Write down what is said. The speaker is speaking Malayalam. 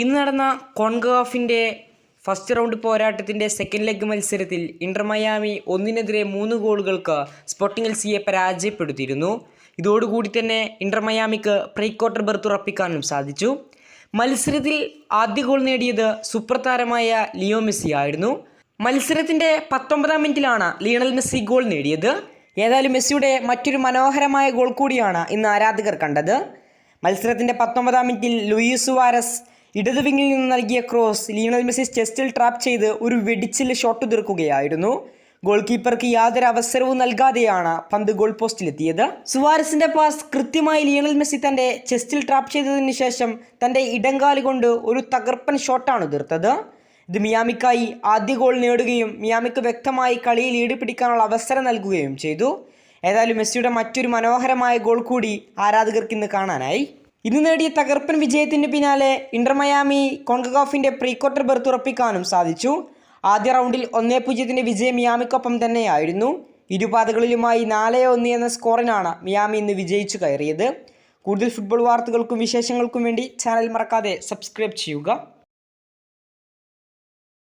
ഇന്ന് നടന്ന കോൺഗാഫിന്റെ ഫസ്റ്റ് റൗണ്ട് പോരാട്ടത്തിന്റെ സെക്കൻഡ് ലെഗ് മത്സരത്തിൽ ഇന്റർ മയാമി ഒന്നിനെതിരെ മൂന്ന് ഗോളുകൾക്ക് സ്പോർട്ടിംഗ് എൽ സിയെ പരാജയപ്പെടുത്തിയിരുന്നു. ഇതോടുകൂടി തന്നെ ഇന്റർ മയാമിക്ക് പ്രീ ക്വാർട്ടർ ബർത്ത് ഉറപ്പിക്കാനും സാധിച്ചു. മത്സരത്തിൽ ആദ്യ ഗോൾ നേടിയത് സൂപ്പർ താരമായ ലിയോ മെസ്സി ആയിരുന്നു. മത്സരത്തിന്റെ പത്തൊമ്പതാം മിനിറ്റിലാണ് ലിയണൽ മെസ്സി ഗോൾ നേടിയത്. ഏതായാലും മെസ്സിയുടെ മറ്റൊരു മനോഹരമായ ഗോൾ കൂടിയാണ് ഇന്ന് ആരാധകർ കണ്ടത്. മത്സരത്തിന്റെ പത്തൊമ്പതാം മിനിറ്റിൽ ലൂയിസ് സുവാരസ് ഇടതു വിങ്ങിൽ നിന്ന് നൽകിയ ക്രോസ് ലീണൽ മെസ്സി ചെസ്റ്റിൽ ട്രാപ്പ് ചെയ്ത് ഒരു വെടിച്ചിൽ ഷോട്ട് തീർക്കുകയായിരുന്നു. ഗോൾ കീപ്പർക്ക് യാതൊരു അവസരവും നൽകാതെയാണ് പന്ത് ഗോൾ പോസ്റ്റിലെത്തിയത് സുവാരസിന്റെ പാസ് കൃത്യമായി ലിയണൽ മെസ്സി തന്റെ ചെസ്റ്റിൽ ട്രാപ്പ് ചെയ്തതിനു ശേഷം തന്റെ ഇടങ്കാൽ കൊണ്ട് ഒരു തകർപ്പൻ ഷോട്ടാണ് തീർത്തത് ഇത് മിയാമിക്കായി ആദ്യ ഗോൾ നേടുകയും മിയാമിക്ക് വ്യക്തമായി കളിയിൽ ഈട് പിടിക്കാനുള്ള അവസരം നൽകുകയും ചെയ്തു. ഏതായാലും മെസ്സിയുടെ മറ്റൊരു മനോഹരമായ ഗോൾ കൂടി ആരാധകർക്ക് ഇന്ന് കാണാനായി. ഇന്ന് നേടിയ തകർപ്പൻ വിജയത്തിന് പിന്നാലെ ഇന്റർ മയാമി കോൺഗോഫിന്റെ പ്രീ ക്വാർട്ടർ ബർത്ത് ഉറപ്പിക്കാനും സാധിച്ചു. ആദ്യ റൗണ്ടിൽ ഒന്നേ പൂജ്യത്തിന്റെ വിജയം മിയാമിക്കൊപ്പം തന്നെയായിരുന്നു. ഇരുപാതകളിലുമായി നാല് ഒന്ന് എന്ന സ്കോറിനാണ് മിയാമി ഇന്ന് വിജയിച്ചു കയറിയത്. കൂടുതൽ ഫുട്ബോൾ വാർത്തകൾക്കും വിശേഷങ്ങൾക്കും വേണ്ടി ചാനൽ മറക്കാതെ സബ്സ്ക്രൈബ് ചെയ്യുക.